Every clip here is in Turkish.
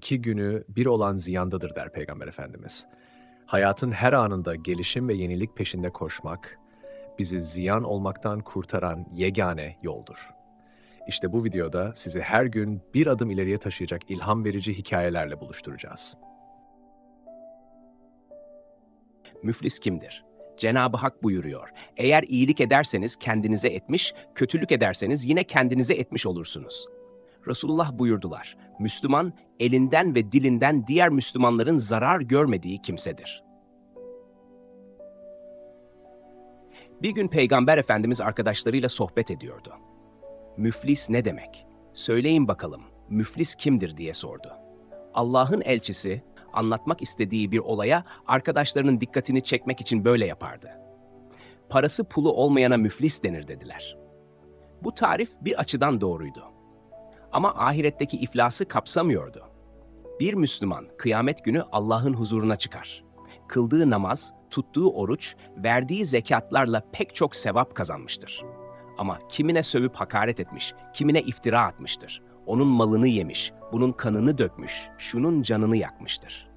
iki günü bir olan ziyandadır der Peygamber Efendimiz. Hayatın her anında gelişim ve yenilik peşinde koşmak, bizi ziyan olmaktan kurtaran yegane yoldur. İşte bu videoda sizi her gün bir adım ileriye taşıyacak ilham verici hikayelerle buluşturacağız. Müflis kimdir? Cenab-ı Hak buyuruyor. Eğer iyilik ederseniz kendinize etmiş, kötülük ederseniz yine kendinize etmiş olursunuz. Resulullah buyurdular. Müslüman, elinden ve dilinden diğer Müslümanların zarar görmediği kimsedir. Bir gün Peygamber Efendimiz arkadaşlarıyla sohbet ediyordu. Müflis ne demek? Söyleyin bakalım, müflis kimdir diye sordu. Allah'ın elçisi anlatmak istediği bir olaya arkadaşlarının dikkatini çekmek için böyle yapardı. Parası pulu olmayana müflis denir dediler. Bu tarif bir açıdan doğruydu. Ama ahiretteki iflası kapsamıyordu. Bir Müslüman kıyamet günü Allah'ın huzuruna çıkar. Kıldığı namaz, tuttuğu oruç, verdiği zekatlarla pek çok sevap kazanmıştır. Ama kimine sövüp hakaret etmiş, kimine iftira atmıştır. Onun malını yemiş, bunun kanını dökmüş, şunun canını yakmıştır.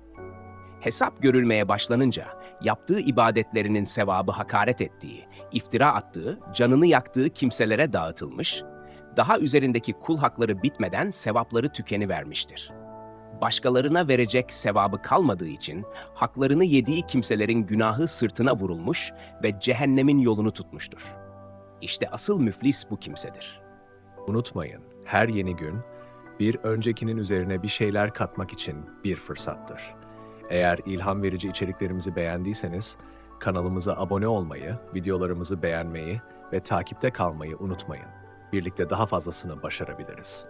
Hesap görülmeye başlanınca yaptığı ibadetlerinin sevabı hakaret ettiği, iftira attığı, canını yaktığı kimselere dağıtılmış, daha üzerindeki kul hakları bitmeden sevapları tükeni vermiştir. Başkalarına verecek sevabı kalmadığı için haklarını yediği kimselerin günahı sırtına vurulmuş ve cehennemin yolunu tutmuştur. İşte asıl müflis bu kimsedir. Unutmayın, her yeni gün bir öncekinin üzerine bir şeyler katmak için bir fırsattır. Eğer ilham verici içeriklerimizi beğendiyseniz kanalımıza abone olmayı, videolarımızı beğenmeyi ve takipte kalmayı unutmayın. Birlikte daha fazlasını başarabiliriz.